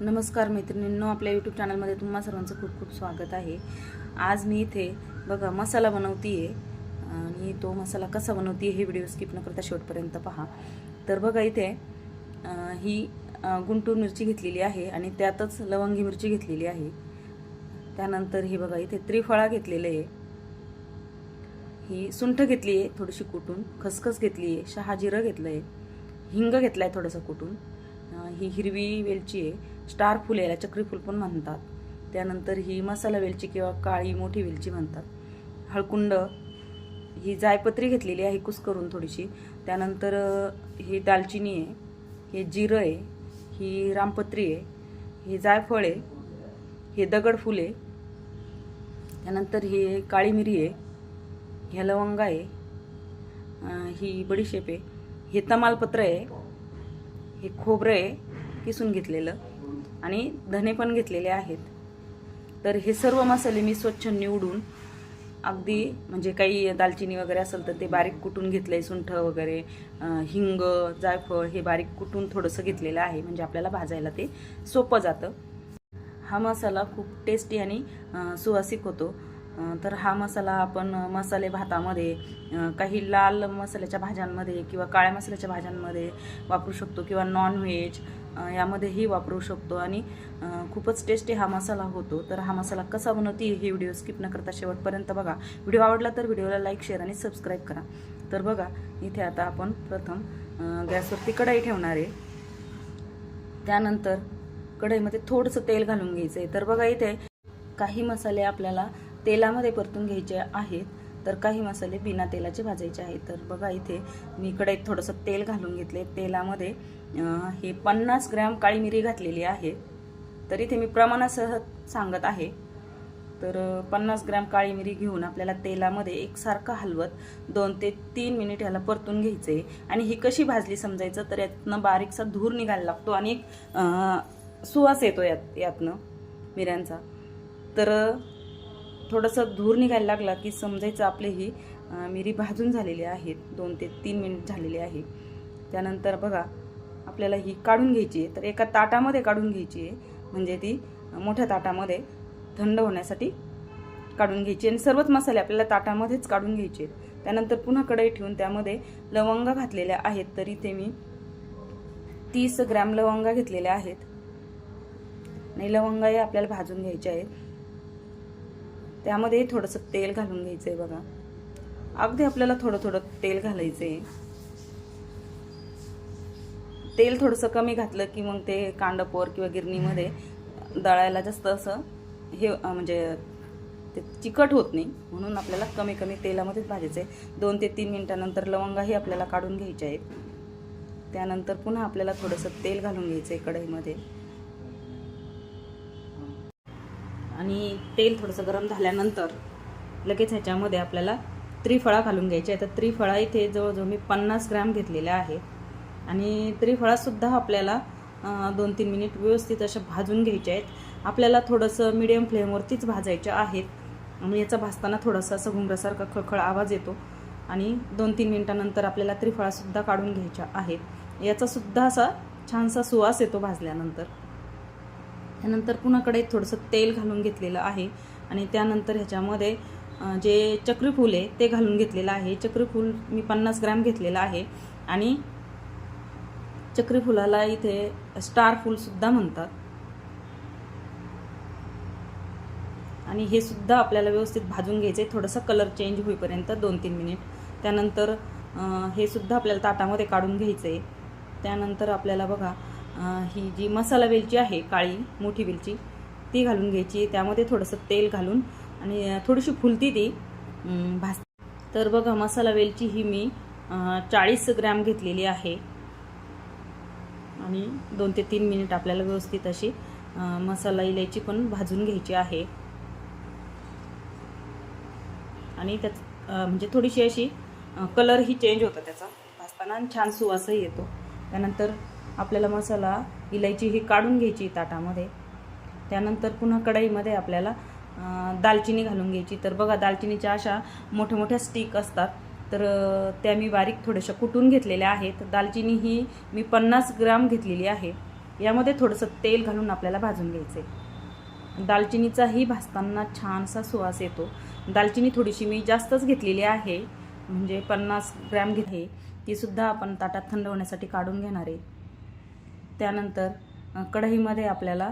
नमस्कार मैत्रिणींनो आपल्या यूट्यूब चॅनलमध्ये तुम्हा सर्वांचं खूप खूप स्वागत आहे. आज मी इथे बघा मसाला बनवते आहे आणि तो मसाला कसा बनवते हे व्हिडिओ स्किप न करता शेवटपर्यंत पहा. तर बघा इथे ही गुंटूर मिरची घेतलेली आहे आणि त्यातच लवंगी मिरची घेतलेली आहे. त्यानंतर ही बघा इथे त्रिफळा घेतलेलं आहे. ही सुंठ घेतली आहे थोडीशी कुटून खसखस घेतली आहे शहाजिरं घेतलं आहे हिंग घेतलं आहे थोडंसं कुटून. ही हिरवी वेलची आहे स्टार फुल याला चक्रीफूल पण म्हणतात. त्यानंतर ही मसाला वेलची किंवा काळी मोठी वेलची म्हणतात. हळकुंड ही जायपत्री घेतलेली आहे कुस करून थोडीशी. त्यानंतर ही दालचिनी आहे हे जिरं आहे ही रामपत्री आहे हे जायफळ आहे हे दगडफूल आहे. त्यानंतर हे काळी मिरी आहे ह्या लवंगा आहे ही बडीशेप आहे हे तमालपत्र आहे हे खोबरं आहे किसून घेतलेलं. आणि धने पण घेतलेले आहेत. तर हे सर्व मसाले मी स्वच्छ निवडून अगदी म्हणजे काही दालचिनी वगैरे असेल तर ते बारीक कुटून घेतलं आहे सुंठ वगैरे हिंग जायफळ हे बारीक कुटून थोडंसं घेतलेलं आहे. म्हणजे आपल्याला भाजायला ते सोपं जातं. हा मसाला खूप टेस्टी आणि सुवासिक होतो. तर हा मसाला आपण मसाले भातामध्ये काही लाल मसाल्याच्या भाज्यांमध्ये किंवा काळ्या मसाल्याच्या भाज्यांमध्ये वापरू शकतो किंवा नॉनव्हेज यामध्येही वापरू शकतो. आणि खूपच टेस्टी हा मसाला होतो. तर हा मसाला कसा बनवते हे व्हिडिओ स्किप न करता शेवटपर्यंत बघा. व्हिडिओ आवडला तर व्हिडिओला लाईक शेअर आणि सबस्क्राईब करा. तर बघा इथे आता आपण प्रथम गॅसवरती कढाई ठेवणार आहे. त्यानंतर कढईमध्ये थोडंसं तेल घालून घ्यायचं आहे तर बघा इथे काही मसाले आपल्याला तेलामध्ये परतून घ्यायचे आहेत. तर काही मसाले बिना तेलाचे भाजायचे आहेत. तर बघा इथे मी इकडे थोडंसं तेल घालून घेतले तेलामध्ये हे पन्नास ग्रॅम काळी मिरी घातलेली आहे. तर इथे मी प्रमाणासह सांगत आहे. तर पन्नास ग्रॅम काळी मिरी घेऊन आपल्याला तेलामध्ये एकसारखं हलवत दोन ते तीन मिनिट ह्याला परतून घ्यायचे आणि ही कशी भाजली समजायचं तर यातनं बारीकसा धूर निघायला लागतो आणि एक सुवास येतो यात यातनं मिऱ्यांचा. तर थोडंसं धूर निघायला लागला की समजायचं आपले ही मिरी भाजून झालेली आहेत दोन ते तीन मिनिट झालेली आहे. त्यानंतर बघा आपल्याला ही काढून घ्यायची आहे. तर एका ताटामध्ये काढून घ्यायची आहे. म्हणजे ती मोठ्या ताटामध्ये थंड होण्यासाठी काढून घ्यायची आणि सर्वच मसाले आपल्याला ताटामध्येच काढून घ्यायचे आहेत. त्यानंतर पुन्हा कढई ठेवून त्यामध्ये लवंगा घातलेल्या आहेत. तरी ते मी तीस ग्रॅम लवंगा घेतलेल्या आहेत. आणि लवंगाही आपल्याला भाजून घ्यायच्या आहेत. त्यामध्ये थोडंसं तेल घालून घ्यायचं आहे बघा. अगदी आपल्याला थोडं थोडं तेल घालायचं आहे तेल थोडंसं कमी घातलं की मग ते कांडपोर किंवा गिरणीमध्ये दळायला जास्त असं हे म्हणजे ते चिकट होत नाही. म्हणून आपल्याला कमी कमी तेलामध्येच भाजायचं आहे दोन ते तीन मिनटानंतर लवंगाही आपल्याला काढून घ्यायच्या आहेत. त्यानंतर पुन्हा आपल्याला थोडंसं तेल घालून घ्यायचं आहे कढईमध्ये. आणि तेल थोडंसं गरम झाल्यानंतर लगेच ह्याच्यामध्ये आपल्याला त्रिफळा घालून घ्यायची आहे तर त्रिफळा इथे जवळजवळ मी पन्नास ग्रॅम घेतलेल्या आहे आणि त्रिफळासुद्धा आपल्याला दोन तीन मिनिट व्यवस्थित अशा भाजून घ्यायच्या आहेत. आपल्याला थोडंसं मिडियम फ्लेमवरतीच भाजायच्या आहेत. आणि याचा भाजताना थोडासा असं घुंगरासारखा खळखळ आवाज येतो. आणि दोन तीन मिनटानंतर आपल्याला त्रिफळासुद्धा काढून घ्यायच्या आहेत. याचासुद्धा असा छानसा सुवास येतो भाजल्यानंतर. त्यानंतर पुन्हा कढईत थोडंसं तेल घालून घेतलेलं आहे आणि त्यानंतर ह्याच्यामध्ये जे चक्रीफूल आहे ते घालून घेतलेलं आहे. चक्रीफूल मी पन्नास ग्रॅम घेतलेलं आहे. आणि चक्रीफुलाला इथे स्टार फूलसुद्धा म्हणतात. आणि हे सुद्धा आपल्याला व्यवस्थित भाजून घ्यायचं आहे थोडंसं कलर चेंज होईपर्यंत दोन तीन मिनिट त्यानंतर हे सुद्धा आपल्याला ताटामध्ये काढून घ्यायचं आहे त्यानंतर आपल्याला बघा ही जी मसाला वेलची आहे काळी मोठी वेलची ती घालून घ्यायची. त्यामध्ये थोडंसं तेल घालून आणि थोडीशी फुलती ती भास भाज तर बघा मसाला वेलची ही मी चाळीस ग्रॅम घेतलेली आहे. आणि दोन ते तीन मिनिट आपल्याला व्यवस्थित अशी मसाला इलायची पण भाजून घ्यायची आहे. आणि त्यात म्हणजे थोडीशी अशी कलरही चेंज होतं त्याचा. भाजताना छान सुवासही येतो. त्यानंतर आपल्याला मसाला इलायची ही काढून घ्यायची ताटामध्ये. त्यानंतर पुन्हा कढईमध्ये आपल्याला दालचिनी घालून घ्यायची. तर बघा दालचिनीच्या अशा मोठ्या मोठ्या स्टिक असतात. तर त्या मी बारीक थोड्याशा कुटून घेतलेल्या आहेत. दालचिनी ही मी पन्नास ग्राम घेतलेली आहे. यामध्ये थोडंसं तेल घालून आपल्याला भाजून घ्यायचं आहे दालचिनीचाही भाजताना छानसा सुवास येतो. दालचिनी थोडीशी मी जास्तच घेतलेली आहे. म्हणजे पन्नास ग्रॅम घेते तीसुद्धा आपण ताटात थंड होण्यासाठी काढून घेणार आहे. त्यानंतर कढईमध्ये आपल्याला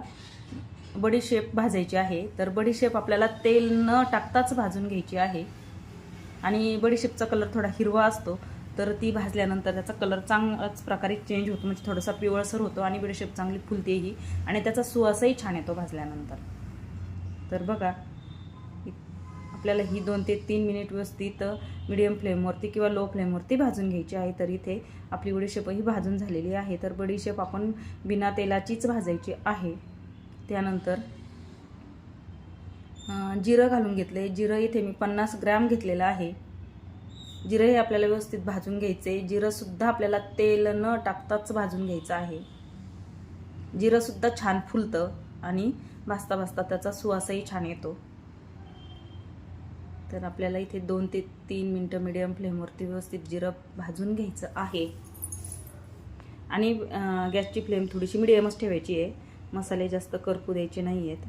बडीशेप भाजायची आहे. तर बडीशेप आपल्याला तेल न टाकताच भाजून घ्यायची आहे. आणि बडीशेपचा कलर थोडा हिरवा असतो तर ती भाजल्यानंतर त्याचा कलर चांगलाच प्रकारे चेंज होतो. म्हणजे थोडासा पिवळसर होतो आणि बडीशेप चांगली फुलतेही. आणि त्याचा सुवासही छान येतो भाजल्यानंतर. तर बघा आपल्याला ही दोन ते तीन मिनिट व्यवस्थित मिडियम फ्लेमवरती किंवा लो फ्लेमवरती भाजून घ्यायची आहे. तर इथे आपली बडीशेपही भाजून झालेली आहे. तर बडीशेप आपण बिना तेलाचीच भाजायची आहे. त्यानंतर जिरं घालून घेतले. जिरं इथे मी पन्नास ग्रॅम घेतलेलं आहे. जिरं हे आपल्याला व्यवस्थित भाजून घ्यायचे. जिरंसुद्धा आपल्याला तेल न टाकताच भाजून घ्यायचं आहे. जिरंसुद्धा छान फुलतं आणि भाजता भाजता त्याचा सुवासही छान येतो. तर आपल्याला इथे दोन ते तीन मिनटं मिडियम फ्लेमवरती व्यवस्थित जिरं भाजून घ्यायचं आहे. आणि गॅसची फ्लेम थोडीशी मिडियमच ठेवायची आहे. मसाले जास्त करपू द्यायचे नाही आहेत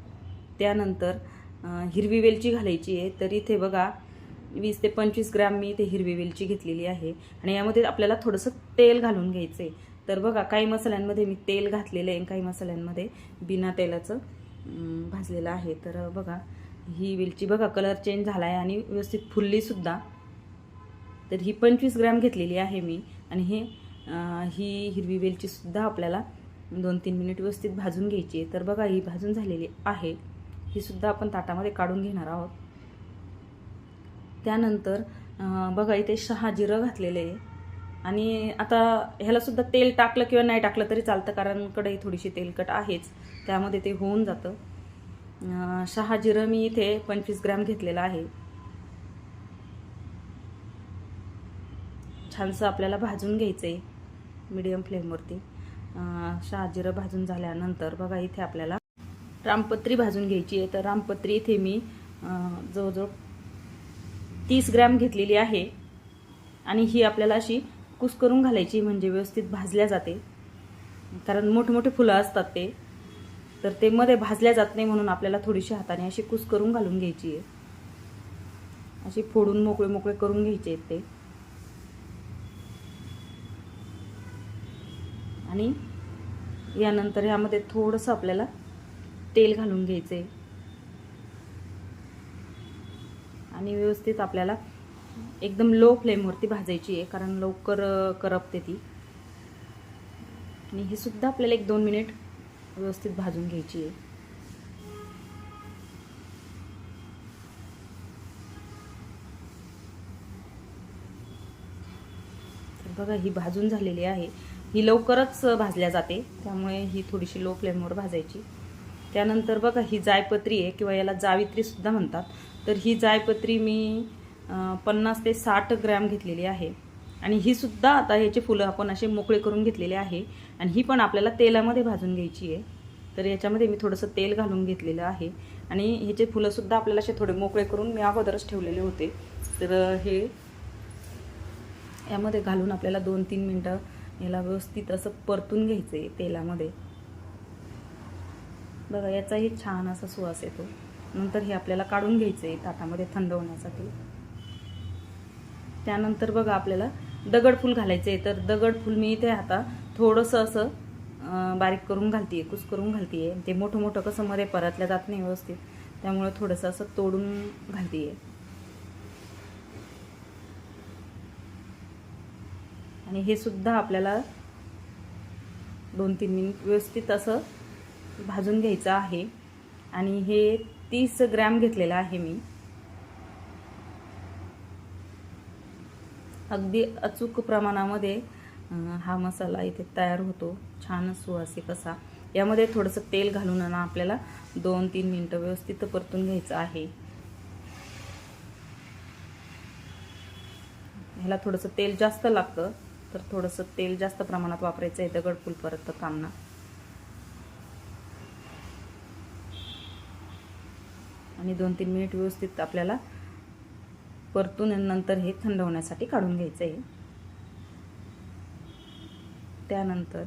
त्यानंतर हिरवी वेलची घालायची आहे. तर इथे बघा वीस ते पंचवीस ग्रॅम मी इथे हिरवी वेलची घेतलेली आहे. आणि यामध्ये आपल्याला थोडंसं तेल घालून घ्यायचं आहे तर बघा काही मसाल्यांमध्ये मी तेल घातलेलं आहे आणि काही मसाल्यांमध्ये बिना तेलाचं भाजलेलं आहे. तर बघा ही वेलची बघा कलर चेंज झाला आहे आणि व्यवस्थित फुललीसुद्धा तर ही पंचवीस ग्रॅम घेतलेली आहे मी. आणि हे ही हिरवी वेलचीसुद्धा आपल्याला दोन तीन मिनिट व्यवस्थित भाजून घ्यायची आहे. तर बघा ही भाजून झालेली आहे. ही सुद्धा आपण ताटामध्ये काढून घेणार आहोत. त्यानंतर बघा इथे शहा जिरं घातलेले आहे. आणि आता ह्यालासुद्धा तेल टाकलं किंवा नाही टाकलं तरी चालतं कारण कढई थोडीशी तेलकट आहेच. त्यामध्ये ते होऊन जातं. शहाजिरं जिरं मी इथे पंचवीस ग्रॅम घेतलेलं आहे. छानसं आपल्याला भाजून घ्यायचं आहे मिडियम फ्लेमवरती शहाजिरं जिरं भाजून झाल्यानंतर बघा इथे आपल्याला रामपत्री भाजून घ्यायची आहे. तर रामपत्री इथे मी जवळजवळ तीस ग्रॅम घेतलेली आहे. आणि ही आपल्याला अशी कुस करून घालायची म्हणजे व्यवस्थित भाजल्या जाते. कारण मोठमोठे फुलं असतात ते. तर ते मध्ये भाजल्या जात नाही म्हणून आपल्याला थोडीशी हाताने अशी कुस करून घालून घ्यायची आहे. अशी फोडून मोकळे मोकळे करून घ्यायचे आहेत ते. आणि यानंतर यामध्ये थोडंसं आपल्याला तेल घालून घ्यायचं आहे आणि व्यवस्थित आपल्याला एकदम लो फ्लेमवरती भाजायची आहे कारण लवकर करपते ती. आणि हे सुद्धा आपल्याला एक दोन मिनिट व्यवस्थित भाजून घ्यायची आहे. तर बघा ही भाजून झालेली आहे. ही लवकरच भाजल्या जाते त्यामुळे ही थोडीशी लो फ्लेमवर भाजायची. त्यानंतर बघा ही जायपत्री आहे किंवा याला जावित्री सुद्धा म्हणतात. तर ही जायपत्री मी पन्नास ते साठ ग्रॅम घेतलेली आहे. आणि ही सुद्धा आता ह्याचे फुलं आपण असे मोकळे करून घेतलेले आहे. आणि ही पण आपल्याला तेलामध्ये भाजून घ्यायची आहे. तर याच्यामध्ये मी थोडंसं तेल घालून घेतलेलं आहे. आणि ह्याचे फुलंसुद्धा आपल्याला असे थोडे मोकळे करून मी अगोदरच ठेवलेले होते. तर हे यामध्ये घालून आपल्याला दोन तीन मिनटं याला व्यवस्थित असं परतून घ्यायचं आहे तेलामध्ये. बघा याचाही छान असा सुवास येतो. नंतर हे आपल्याला काढून घ्यायचं आहे ताटामध्ये थंड होण्यासाठी. त्यानंतर बघा आपल्याला दगडफूल घालायचं आहे. तर दगडफूल मी इथे आता थोडंसं असं बारीक करून घालते कुस करून घालते ते मोठं मोठं कसं मध्ये परतल्या जात नाही व्यवस्थित. त्यामुळं थोडंसं असं तोडून घालते आणि हे सुद्धा आपल्याला दोन तीन मिनिट व्यवस्थित असं भाजून घ्यायचं आहे. आणि हे तीस ग्रॅम घेतलेलं आहे मी. अगदी अचूक प्रमाणामध्ये हा मसाला इथे तयार होतो. छान सुवासिक असा. यामध्ये थोडंसं तेल घालून ना आपल्याला दोन तीन मिनटं व्यवस्थित परतून घ्यायचं आहे. ह्याला थोडंसं तेल जास्त लागतं तर थोडंसं तेल जास्त प्रमाणात वापरायचं आहे दगडफूल परतताना आणि दोन तीन मिनिट व्यवस्थित आपल्याला परतून नंतर हे थंड होण्यासाठी काढून घ्यायचं आहे त्यानंतर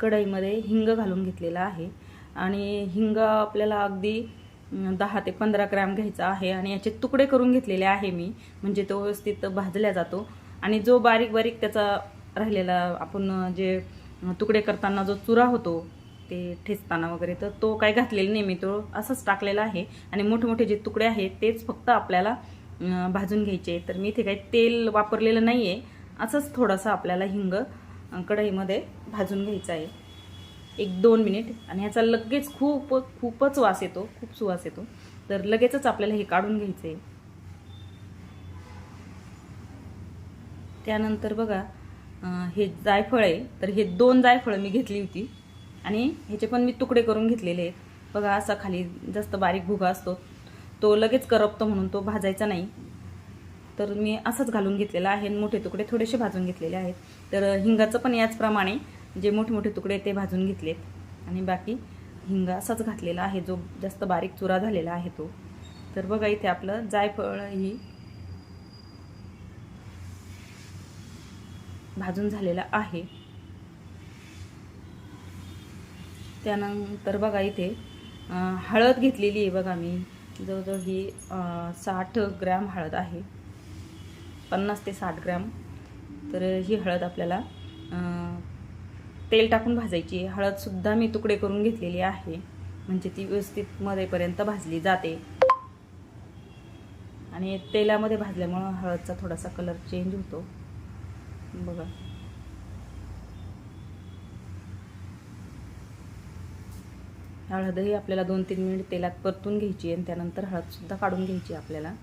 कढईमध्ये हिंग घालून घेतलेला आहे. आणि हिंग आपल्याला अगदी दहा ते पंधरा ग्रॅम घ्यायचा आहे. आणि याचे तुकडे करून घेतलेले आहे मी. म्हणजे तो व्यवस्थित भाजल्या जातो. आणि जो बारीक बारीक त्याचा राहिलेला आपण जे तुकडे करताना जो चुरा होतो ते ठेचताना वगैरे तर तो काय घातलेला नाही मी. तो असंच टाकलेला आहे. आणि मोठे मोठे जे तुकडे आहेत तेच फक्त आपल्याला भाजून घ्यायचे. तर मी इथे काही तेल वापरलेलं नाही आहे असंच थोडंसं आपल्याला हिंग कढईमध्ये भाजून घ्यायचं आहे. एक दोन मिनिट. आणि ह्याचा लगेच खूप खूपच वास येतो. खूप सुवास येतो. तर लगेचच आपल्याला हे काढून घ्यायचं आहे त्यानंतर बघा हे जायफळ आहे. तर हे दोन जायफळं मी घेतली होती. आणि ह्याचे पण मी तुकडे करून घेतलेले आहेत. बघा असा खाली जास्त बारीक भुगा असतो. तो लगेच करपतो म्हणून तो भाजायचा नाही. तर मी असंच घालून घेतलेला आहे आणि मोठे तुकडे थोडेसे भाजून घेतलेले आहेत. तर हिंगाचं पण याचप्रमाणे जे मोठे मोठे तुकडे ते भाजून घेतलेत. आणि बाकी हिंग असाच घातलेला आहे जो जास्त बारीक चुरा झालेला आहे तो. तर बघा इथे आपलं जायफळ ही भाजून झालेला आहे. त्यानंतर बघा इथे हळद घेतलेली आहे बघा मी. जवळजवळ ही साठ ग्रॅम हळद आहे. पन्नास ते साठ ग्रॅम. तर ही हळद आपल्याला तेल टाकून भाजायची. हळदसुद्धा मी तुकडे करून घेतलेली आहे. म्हणजे ती व्यवस्थित मध्येपर्यंत भाजली जाते. आणि तेलामध्ये भाजल्यामुळं हळदचा थोडासा कलर चेंज होतो. बघा. हळदही आपल्याला दोन तीन मिनिट तेलात परतून घ्यायची आणि त्यानंतर हळदसुद्धा काढून घ्यायची आपल्याला.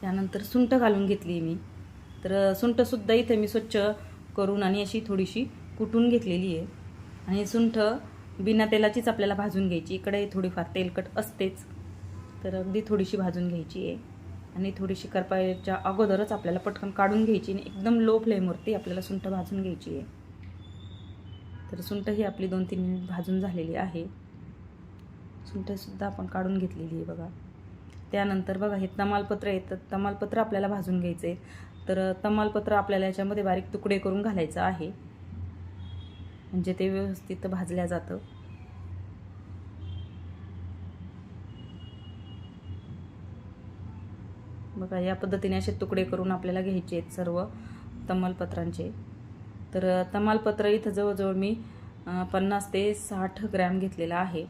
त्यानंतर सुंठ घालून घेतली मी. तर सुंठसुद्धा इथे मी स्वच्छ करून आणि अशी थोडीशी कुटून घेतलेली आहे. आणि सुंठ बिना तेलाचीच आपल्याला भाजून घ्यायची. इकडे थोडीफार तेलकट असतेच. तर अगदी थोडीशी भाजून घ्यायची आहे. आणि थोडीशी करपायच्या अगोदरच आपल्याला पटकन काढून घ्यायची आणि एकदम लो फ्लेमवरती आपल्याला सुंठ भाजून घ्यायची आहे. तर सुंठ ही आपली दोन तीन मिनिट भाजून झालेली आहे. सुंठसुद्धा आपण काढून घेतलेली आहे बघा. त्यानंतर बघा हे तमालपत्र आहे तर तमालपत्र आपल्याला भाजून घ्यायचं आहे तर तमालपत्र आपल्याला याच्यामध्ये बारीक तुकडे करून घालायचं आहे. म्हणजे ते व्यवस्थित भाजल्या जातं. बघा या पद्धतीने असे तुकडे करून आपल्याला घ्यायचे आहेत सर्व तमालपत्रांचे. तर तमालपत्र इथं जवळजवळ मी पन्नास ते साठ ग्रॅम घेतलेला आहे.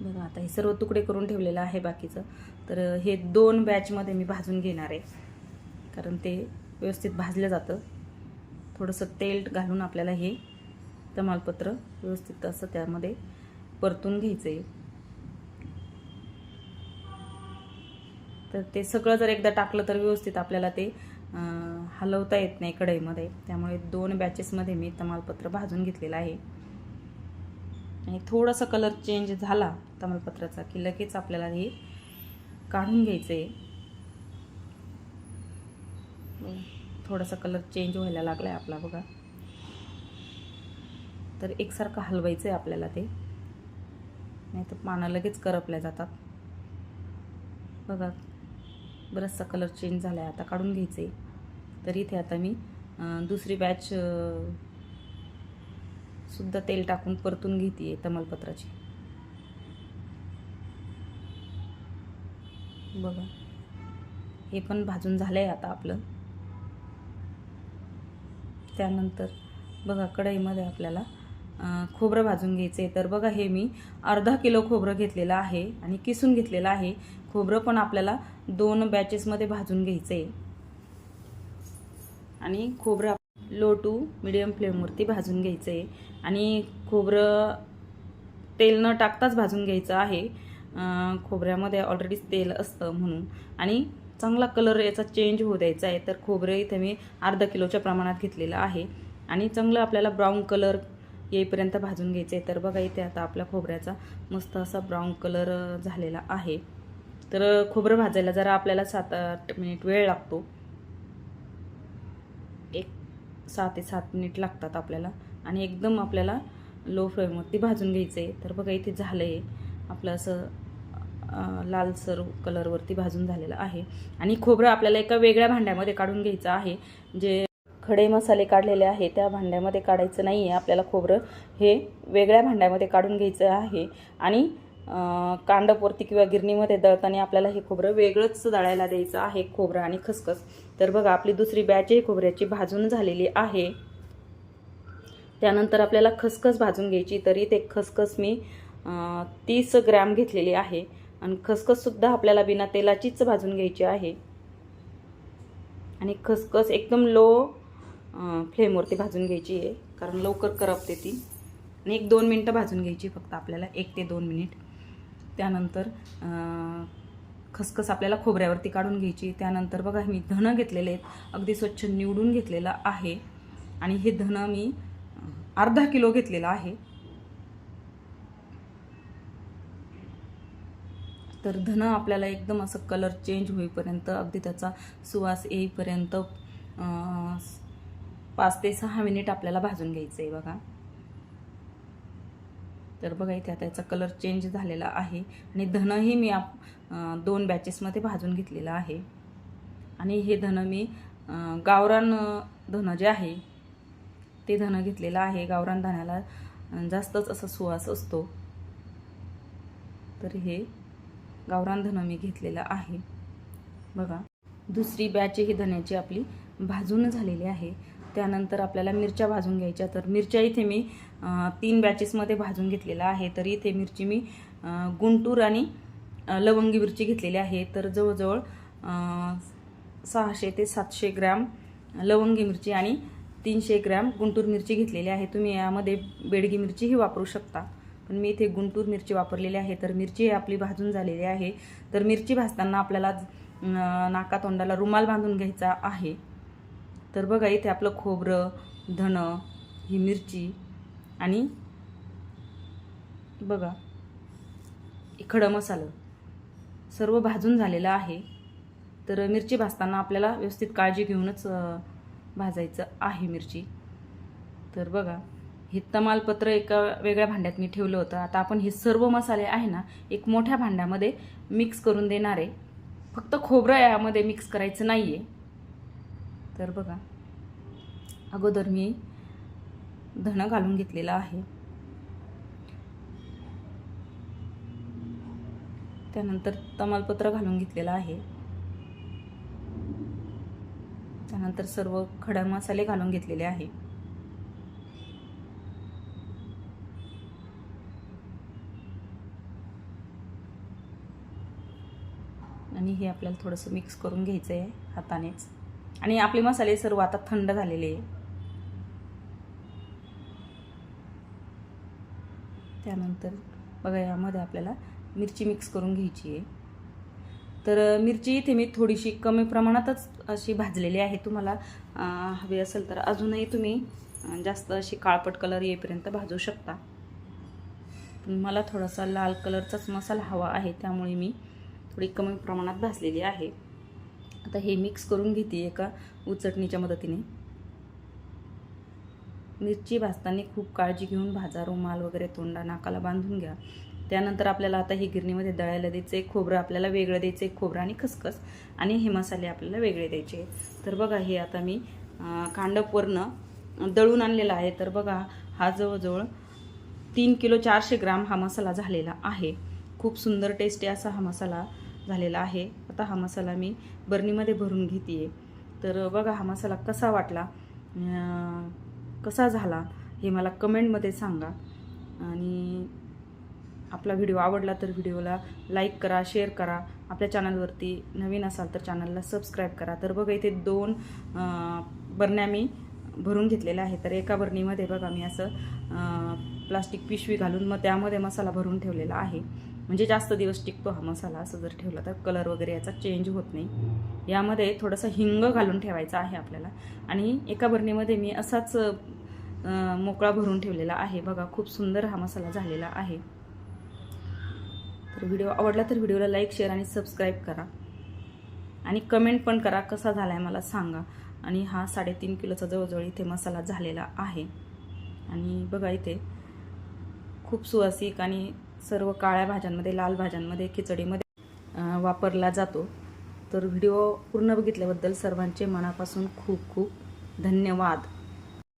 बघा आता हे सर्व तुकडे करून ठेवलेलं आहे बाकीचं. तर हे दोन बॅचमध्ये मी भाजून घेणार आहे. कारण ते व्यवस्थित भाजलं जातं. थोडंसं तेल घालून आपल्याला हे तमालपत्र व्यवस्थित असं त्यामध्ये परतून घ्यायचं आहे तर ते सगळं जर एकदा टाकलं तर व्यवस्थित आपल्याला ते हलवता येत नाही कढईमध्ये. त्यामुळे दोन बॅचेसमध्ये मी तमालपत्र भाजून घेतलेलं आहे. आणि थोडासा कलर चेंज झाला तमालपत्राचा की लगेच आपल्याला हे काढून घ्यायचं आहे थोडासा कलर चेंज व्हायला लागला आहे आपला बघा. तर एकसारखं हलवायचं आहे आपल्याला ते. नाही तर पानं लगेच करपल्या जातात. बघा बराचसा कलर चेंज झाला आहे आता काढून घ्यायचं आहे तर इथे आता मी दुसरी बॅच सुद्धा तेल टाकून परतून घेते तमालपत्राची. बघा. हे पण भाजून झालं आहे आता आपलं. त्यानंतर बघा कढईमध्ये आपल्याला खोबरं भाजून घ्यायचं आहे तर बघा हे मी अर्धा किलो खोबरं घेतलेलं आहे आणि किसून घेतलेलं आहे. खोबरं पण आपल्याला दोन बॅचेसमध्ये भाजून घ्यायचं आहे आणि खोबरं लो टू मिडियम फ्लेमवरती भाजून घ्यायचं. आहे आणि खोबरं तेल न टाकताच भाजून घ्यायचं आहे. खोबऱ्यामध्ये ऑलरेडी तेल असतं म्हणून. आणि चांगला कलर याचा चेंज होऊ द्यायचा आहे. तर खोबरं इथे मी अर्धा किलोच्या प्रमाणात घेतलेलं आहे. आणि चांगलं आपल्याला ब्राऊन कलर येईपर्यंत भाजून घ्यायचं आहे. तर बघा इथे आता आपल्या खोबऱ्याचा मस्त असा ब्राऊन कलर झालेला आहे. तर खोबरं भाजायला जरा आपल्याला सात आठ मिनिट वेळ लागतो. सहा ते सात मिनिट लागतात आपल्याला. आणि एकदम आपल्याला लो फ्लेमवरती भाजून घ्यायचं आहे तर बघा इथे झालं आहे आपलं असं लालसर कलरवरती भाजून झालेलं आहे. आणि खोबरं आपल्याला एका वेगळ्या भांड्यामध्ये काढून घ्यायचं आहे. जे खडे मसाले काढलेले आहे त्या भांड्यामध्ये काढायचं नाही आहे आपल्याला खोबरं हे वेगळ्या भांड्यामध्ये काढून घ्यायचं आहे. आणि कांडपवरती किंवा गिरणीमध्ये दळताना आपल्याला हे खोबरं वेगळंच दळायला द्यायचं आहे खोबरं आणि खसखस. तर बघा आपली दुसरी बॅच खोबऱ्याची भाजून झालेली आहे. त्यानंतर आपल्याला खसखस भाजून घ्यायची तरी ते खसखस मी तीस ग्रॅम घेतलेली आहे. आणि खसखससुद्धा आपल्याला बिना तेलाचीच भाजून घ्यायची आहे. आणि खसखस एकदम लो फ्लेमवरती भाजून घ्यायची आहे कारण लवकर करपते ती. आणि एक दोन मिनटं भाजून घ्यायची फक्त आपल्याला एक ते दोन मिनिट. त्यानंतर खसखस आपल्याला खोबऱ्यावरती काढून घ्यायची. त्यानंतर बघा मी धनं घेतलेले आहेत. अगदी स्वच्छ निवडून घेतलेलं आहे. आणि हे धणं मी अर्धा किलो घेतलेलं आहे. तर धणं आपल्याला एकदम असं कलर चेंज होईपर्यंत अगदी त्याचा सुवास येईपर्यंत पाच ते सहा मिनिट आपल्याला भाजून घ्यायचं आहे बघा. तर बघा इथे आता याचा कलर चेंज झालेला आहे. आणि धनंही मी आप दोन बॅचेसमध्ये भाजून घेतलेलं आहे. आणि हे धनं मी गावरान धनं जे आहे ते धनं घेतलेलं आहे. गावरान धान्याला जास्तच असा सुवास असतो. तर हे गावरान धनं मी घेतलेलं आहे. बघा दुसरी बॅच ही धन्याची आपली भाजून झालेली आहे. त्यानंतर आपल्याला मिरच्या भाजून घ्यायच्या. तर मिरच्या इथे मी तीन बॅचेसमध्ये भाजून घेतलेला आहे तर इथे मिरची मी गुंटूर आणि लवंगी मिरची घेतलेली आहे. तर जवळजवळ सहाशे ते सातशे ग्रॅम लवंगी मिरची आणि तीनशे ग्रॅम गुंटूर मिरची घेतलेली आहे. तुम्ही यामध्ये बेडगी मिरचीही वापरू शकता. पण मी इथे गुंटूर मिरची वापरलेली आहे. तर मिरची आपली भाजून झालेली आहे. तर मिरची भाजताना आपल्याला नाका नाकातोंडाला रुमाल बांधून घ्यायचा आहे. तर बघा इथे आपलं खोबरं धनं ही मिरची आणि बघा खडं मसालं सर्व भाजून झालेलं आहे. तर मिरची भाजताना आपल्याला व्यवस्थित काळजी घेऊनच भाजायचं आहे मिरची. तर बघा हे तमालपत्र एका वेगळ्या भांड्यात मी ठेवलं होतं. आता आपण हे सर्व मसाले आहे ना एक मोठ्या भांड्यामध्ये मिक्स करून देणार आहे. फक्त खोबरं यामध्ये मिक्स करायचं नाही आहे तर बघा अगोदर मी धणं घालून घेतलेलं आहे. त्यानंतर तमालपत्र घालून घेतलेलं आहे. त्यानंतर सर्व खडा मसाले घालून घेतलेले आहे. आणि हे आपल्याला थोडंसं मिक्स करून घ्यायचं आहे हातानेच. आणि आपले मसाले सर्व आता थंड झालेले आहे त्यानंतर बघा यामध्ये आपल्याला मिरची मिक्स करून घ्यायची आहे. तर मिरची इथे मी थोडीशी कमी प्रमाणातच अशी भाजलेली आहे. तुम्हाला हवी असेल तर अजूनही तुम्ही जास्त अशी काळपट कलर येईपर्यंत भाजू शकता. पण मला थोडासा लाल कलरचाच मसाला हवा आहे. त्यामुळे मी थोडी कमी प्रमाणात भाजलेली आहे. आता हे मिक्स करून घेते एका उचटणीच्या मदतीने. मिरची भाजताना खूप काळजी घेऊन भाजा रुमाल वगैरे तोंडा नाकाला बांधून घ्या. त्यानंतर आपल्याला आता ही गिरणीमध्ये दळायला द्यायचं आहे खोबरं आपल्याला वेगळं द्यायचं आहे खोबरं आणि खसखस आणि हे मसाले आपल्याला वेगळे द्यायचे तर बघा हे आता मी कांडपवरनं दळून आणलेला आहे. तर बघा हा जवळजवळ तीन किलो चारशे ग्राम हा मसाला झालेला आहे. खूप सुंदर टेस्टी असा हा मसाला झालेला आहे. आता हा मसाला मी बर्नीमध्ये भरून घेते आहे तर बघा हा मसाला कसा वाटला? कसा झाला? हे मला कमेंटमध्ये सांगा. आणि आपला व्हिडिओ आवडला तर व्हिडिओला लाईक करा शेअर करा. आपल्या चॅनलवरती नवीन असाल तर चॅनलला सबस्क्राईब करा. तर बघा इथे दोन बरण्या मी भरून घेतलेल्या आहे तर एका बरणीमध्ये बघा मी असं प्लास्टिक पिशवी घालून मग त्यामध्ये मसाला भरून ठेवलेला आहे. म्हणजे जास्त दिवस टिकतो हा मसाला असं जर ठेवला तर कलर वगैरे याचा चेंज होत नाही. यामध्ये थोडंसं हिंग घालून ठेवायचा आहे आपल्याला. आणि एका बरणीमध्ये मी असाच मोकळा भरून ठेवलेला आहे. बघा खूप सुंदर हा मसाला झालेला आहे. तर व्हिडिओ आवडला तर व्हिडिओला लाईक शेअर आणि सबस्क्राईब करा. आणि कमेंट पण करा कसा झाला आहे मला सांगा. आणि हा साडेतीन किलोचा जवळजवळ इथे मसाला झालेला आहे. आणि बघा इथे खूप सुवासिक आणि सर्व काळ्या भाज्यांमध्ये लाल भाज्यांमध्ये खिचडीमध्ये वापरला जातो. तर व्हिडिओ पूर्ण बघितल्याबद्दल सर्वांचे मनापासून खूप खूप धन्यवाद.